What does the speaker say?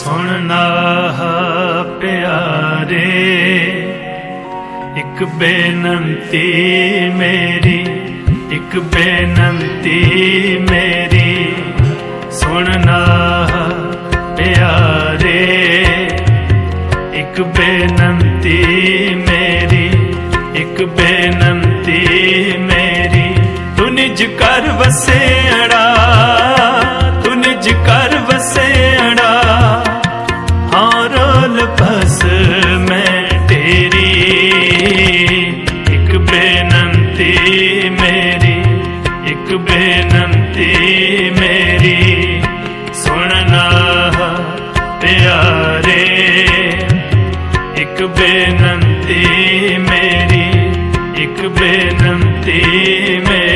ਸੁਣਨਾ ਪਿਆਰੇ, ਇੱਕ ਬੇਨੰਤੀ ਮੇਰੀ, ਇੱਕ ਬੇਨੰਤੀ ਮੇਰੀ। ਸੁਣਨਾ ਪਿਆਰੇ, ਇੱਕ ਬੇਨੰਤੀ ਮੇਰੀ, ਇੱਕ ਬੇਨੰਤੀ ਮੇਰੀ। ਤੂੰ ਨਿਜ ਕਰ ਵਸੇੜਾ ਮੁਝ ਕਰ ਵਸੇੜਾ। ਹਾਂ, ਰੋਲ ਮੈਂ ਤੇਰੀ। ਇੱਕ ਬੇਨਤੀ ਮੇਰੀ, ਇੱਕ ਬੇਨਤੀ ਮੇਰੀ। ਸੁਣਨਾ ਪਿਆਰੇ, ਇੱਕ ਬੇਨਤੀ ਮੇਰੀ, ਇੱਕ ਬੇਨਤੀ ਮੇਰੀ।